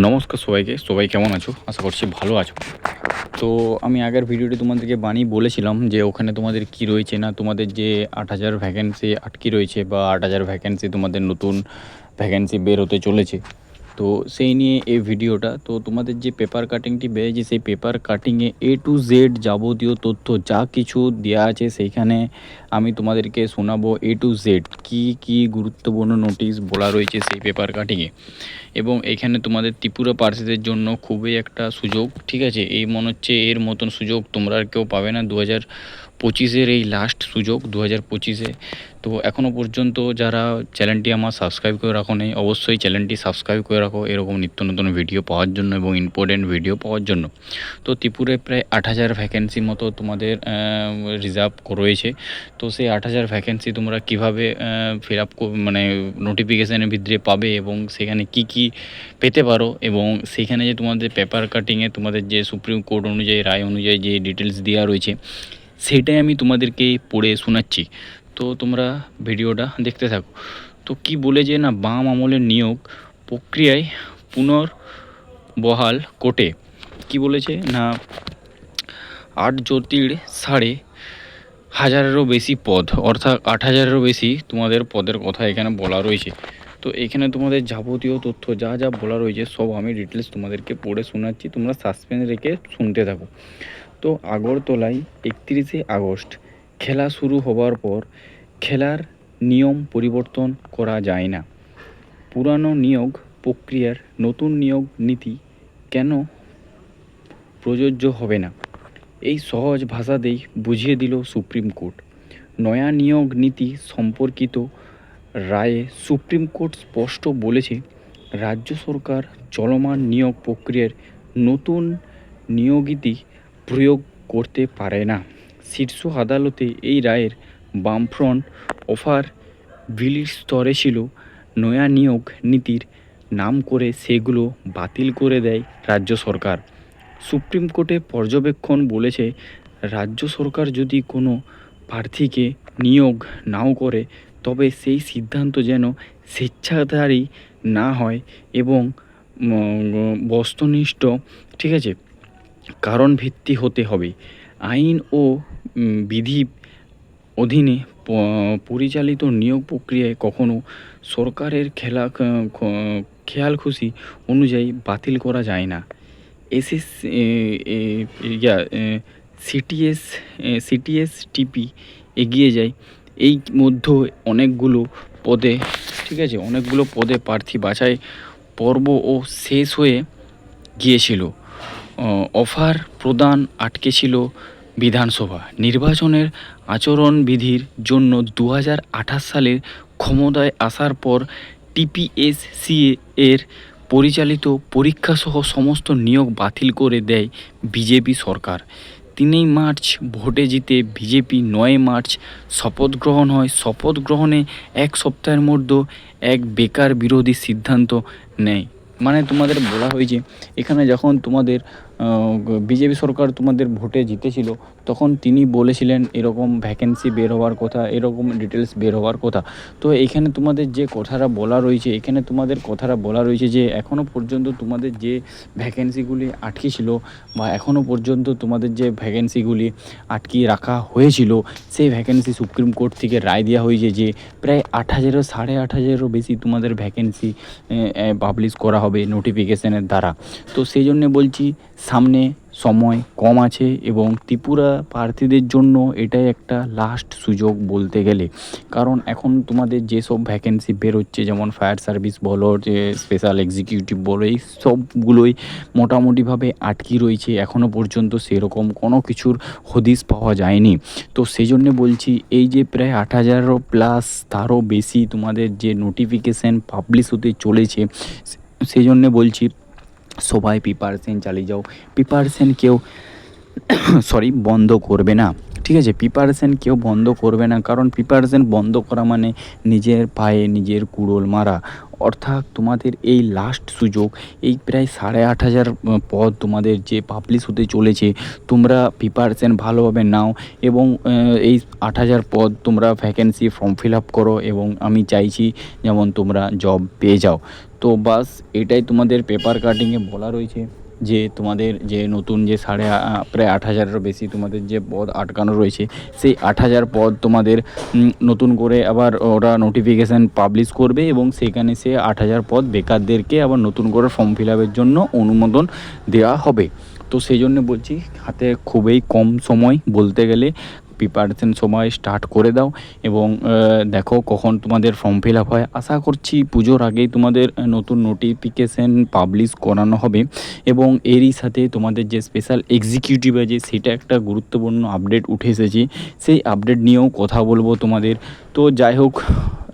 নমস্কার সবাইকে। সবাই কেমন আছো? আশা করছি ভালো আছো। তো আমি আগের ভিডিওটি তোমাদেরকে বানিয়ে বলেছিলাম যে ওখানে তোমাদের কি রয়েছে না, তোমাদের যে আট হাজার ভ্যাকেন্সি আটকি রয়েছে বা আট হাজার ভ্যাকেন্সি তোমাদের নতুন ভ্যাকেন্সি বের হতে চলেছে। তো সেই নিয়ে এই ভিডিওটা। তো তোমাদের যে পেপার কাটিংটি বেরিয়েছে, সেই পেপার কাটিংয়ে এ টু জেড যাবতীয় তথ্য যা কিছু দেওয়া আছে, সেইখানে আমি তোমাদেরকে শোনাবো এ টু জেড কী কী গুরুত্বপূর্ণ নোটিশ বলা রয়েছে সেই পেপার কাটিংয়ে এবং এখানে তোমাদের ত্রিপুরা পার্সিদের জন্য খুবই একটা সুযোগ, ঠিক আছে? এই মনে হচ্ছে এর মতন সুযোগ তোমরা আর কেউ পাবে না। দু হাজার পঁচিশের এই লাস্ট সুযোগ দু হাজার পঁচিশে। তো এখনও পর্যন্ত যারা চ্যানেলটি আমার সাবস্ক্রাইব করে রাখো নেই, অবশ্যই চ্যানেলটি সাবস্ক্রাইব করে রাখো এরকম নিত্য নতুন ভিডিও পাওয়ার জন্য এবং ইম্পর্টেন্ট ভিডিও পাওয়ার জন্য। তো ত্রিপুরে প্রায় আট হাজার ভ্যাকেন্সি মতো তোমাদের রিজার্ভ রয়েছে। তো সেই আট হাজার ভ্যাকেন্সি তোমরা কীভাবে ফিল আপ মানে নোটিফিকেশানের ভিতরে পাবে এবং সেখানে কি কি পেতে পারো এবং সেখানে যে তোমাদের পেপার কাটিংয়ে তোমাদের যে সুপ্রিম কোর্ট অনুযায়ী, রায় অনুযায়ী যে ডিটেলস দেওয়া রয়েছে সেটাই আমি তোমাদেরকে পড়ে শোনাচ্ছি। তো তোমরা ভিডিওটা দেখতে থাকো। তো কি বলে যে না, বাম আমলের নিয়োগ প্রক্রিয়ায় পুনর্বহাল কোর্টে কি বলেছে না, আট জ্যোতির সাড়ে হাজারেরও বেশি পদ, অর্থাৎ আট হাজারেরও বেশি তোমাদের পদের কথা এখানে বলা রয়েছে। তো এখানে তোমাদের যাবতীয় তথ্য যা যা বলা রয়েছে সব আমি ডিটেলস তোমাদেরকে পড়ে শোনাচ্ছি। তোমরা সাসপেন্স রেখে শুনতে থাকো। তো আগরতলায় একত্রিশে আগস্ট খেলা শুরু হবার পর খেলার নিয়ম পরিবর্তন করা যায় না। পুরানো নিয়োগ প্রক্রিয়ার নতুন নিয়োগ নীতি কেন প্রযোজ্য হবে না? এই সহজ ভাষাতেই বুঝিয়ে দিল সুপ্রিম কোর্ট। নয়া নিয়োগ নীতি সম্পর্কিত রায়ে সুপ্রিম কোর্ট স্পষ্ট বলেছে, রাজ্য সরকার চলমান নিয়োগ প্রক্রিয়ার নতুন নিয়োগীতি প্রয়োগ করতে পারে না। শীর্ষ আদালতে এই রায়ের বামফ্রন্ট অফার বিলির স্তরে ছিল। নয়া নিয়োগ নীতির নাম করে সেগুলো বাতিল করে দেয় রাজ্য সরকার। সুপ্রিম কোর্টে পর্যবেক্ষণ বলেছে, রাজ্য সরকার যদি কোনো প্রার্থীকে নিয়োগ নাও করে, তবে সেই সিদ্ধান্ত যেন স্বেচ্ছাধারী না হয় এবং বস্তুনিষ্ঠ, ঠিক আছে? কারণ ভিত্তি হতে হবে। আইন ও বিধি অধীনে পরিচালিত নিয়োগ প্রক্রিয়ায় কখনো সরকারের খেলা খেয়াল খুশি অনুযায়ী বাতিল করা যায় না। এসএস ইয়া সিটিএস সিটিএস, টিপি এগিয়ে যায়। এই মধ্যে অনেকগুলো পদে, ঠিক আছে, অনেকগুলো পদে প্রার্থী বাছাই পর্ব ও শেষ হয়ে গিয়েছিল। অফার প্রদান আটকে ছিল বিধানসভা। নির্বাচনের আচরণবিধির জন্য দু হাজার আঠাশ সালের ক্ষমতায় আসার পর টিপিএসসিএ এর পরিচালিত পরীক্ষাসহ সমস্ত নিয়োগ বাতিল করে দেয় বিজেপি সরকার। তিনই মার্চ ভোটে জিতে বিজেপি, নয় মার্চ শপথ গ্রহণ হয়। শপথ গ্রহণে এক সপ্তাহের মধ্যে এক বেকার বিরোধী সিদ্ধান্ত নেয়। মানে তোমাদের বলা হয়েছে এখানে যখন তোমাদের বিজেপি সরকার তোমাদের ভোটে জিতেছিল, তখন তিনি বলেছিলেন এরকম ভ্যাকেন্সি বের হওয়ার কথা, এরকম ডিটেলস বের হওয়ার কথা। তো এখানে তোমাদের যে কথাটা বলা রয়েছে, এখানে তোমাদের কথাটা বলা রয়েছে যে এখনও পর্যন্ত তোমাদের যে ভ্যাকেন্সিগুলি আটকে ছিল বা এখনও পর্যন্ত তোমাদের যে ভ্যাকেন্সিগুলি আটকিয়ে রাখা হয়েছিল, সেই ভ্যাকেন্সি সুপ্রিম কোর্ট থেকে রায় দেওয়া হয়েছে যে প্রায় আট হাজারও সাড়ে আট হাজারেরও বেশি তোমাদের ভ্যাকেন্সি পাবলিশ করা হবে নোটিফিকেশনের দ্বারা। তো সেই জন্যে বলছি সামনে সময় কম আছে এবং ত্রিপুরা প্রার্থীদের জন্য এটাই একটা লাস্ট সুযোগ বলতে গেলে। কারণ এখন তোমাদের যেসব ভ্যাকেন্সি বেরোচ্ছে, যেমন ফায়ার সার্ভিস বলো, যে স্পেশাল এক্সিকিউটিভ বলো, এই সবগুলোই মোটামুটিভাবে আটকে রয়েছে। এখনও পর্যন্ত সেরকম কোনো কিছুর হদিস পাওয়া যায়নি। তো সেই জন্য বলছি, এই যে প্রায় আট হাজারও প্লাস তারও বেশি তোমাদের যে নোটিফিকেশান পাবলিশ হতে চলেছে সেই জন্যে বলছি সবাই প্রিপারেশন চালিয়ে যাও। প্রিপারেশন কেউ সরি বন্ধ করবে না। ঠিক আছে প্রিপারেশন কেউ বন্ধ করবে না। কারণ প্রিপারেশন বন্ধ করা মানে নিজের পায়ে নিজের কুড়োল মারা। অর্থাৎ তোমাদের এই লাস্ট সুযোগ, এই প্রায় সাড়ে আট হাজার পদ তোমাদের যে পাবলিশ হতে চলেছে, তোমরা প্রিপারেশন ভালোভাবে নাও এবং এই আট হাজার পদ তোমরা ভ্যাকেন্সি ফর্ম ফিল আপ করো এবং আমি চাইছি যেমন তোমরা জব পেয়ে যাও। তো বাস, এটাই তোমাদের পেপার কাটিংয়ে বলা রয়েছে। যে তোমাদের যে নতুন যে সাড়ে প্রায় আট হাজারেরও বেশি তোমাদের যে পদ আটকানো রয়েছে, সেই আট হাজার পদ তোমাদের নতুন করে আবার ওরা নোটিফিকেশান পাবলিশ করবে এবং সেখানে সে আট হাজার পদ বেকারদেরকে আবার নতুন করে ফর্ম ফিল আপের জন্য অনুমোদন দেওয়া হবে। তো সেই জন্য বলছি, হাতে খুবই কম সময় বলতে গেলে প্রিপারেশন সময় স্টার্ট করে দাও এবং দেখো কখন তোমাদের ফর্ম ফিল আপ হয়। আশা করছি পুজোর আগেই তোমাদের নতুন নোটিফিকেশান পাবলিশ করানো হবে এবং এরই সাথে তোমাদের যে স্পেশাল এক্সিকিউটিভ আছে, সেটা একটা গুরুত্বপূর্ণ আপডেট উঠে এসেছে। সেই আপডেট নিয়েও কথা বলব তোমাদের। তো যাই হোক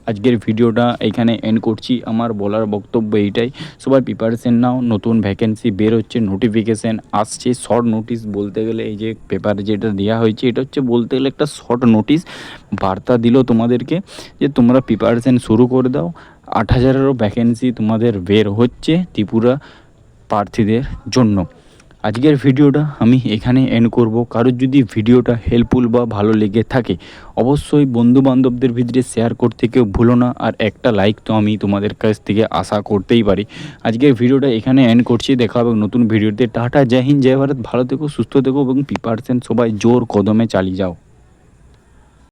আজকের ভিডিওটা এখানে এন্ড করছি। আমার বলার বক্তব্য এইটাই। সবাই প্রিপারেশন নাও। নতুন ভ্যাকেন্সি বের হচ্ছে নোটিফিকেশান আসছে। শর্ট নোটিশ বলতে গেলে এই যে পেপার যেটা দেওয়া হয়েছে, এটা হচ্ছে বলতে গেলে একটা শর্ট নোটিশ বার্তা দিল তোমাদেরকে যে তোমরা প্রিপারেশন শুরু করে দাও। আট হাজারেরও ভ্যাকেন্সি তোমাদের বের হচ্ছে ত্রিপুরা প্রার্থীদের জন্য। আজকের ভিডিওটা আমি এখানে এন্ড করব। কারোর যদি ভিডিওটা হেল্পফুল বা ভালো লেগে থাকে, অবশ্যই বন্ধুবান্ধবদের ভিতরে শেয়ার করতে কেউ ভুলো না। আর একটা লাইক তো আমি তোমাদের কাছ থেকে আশা করতেই পারি। আজকের ভিডিওটা এখানে এন্ড করছি। দেখা হবে নতুন ভিডিওতে। টাটা, জয় হিন্দ, জয় ভারত। ভালো থেকো, সুস্থ থেকো এবং প্রিপারেশন সবাই জোর কদমে চালিয়ে যাও।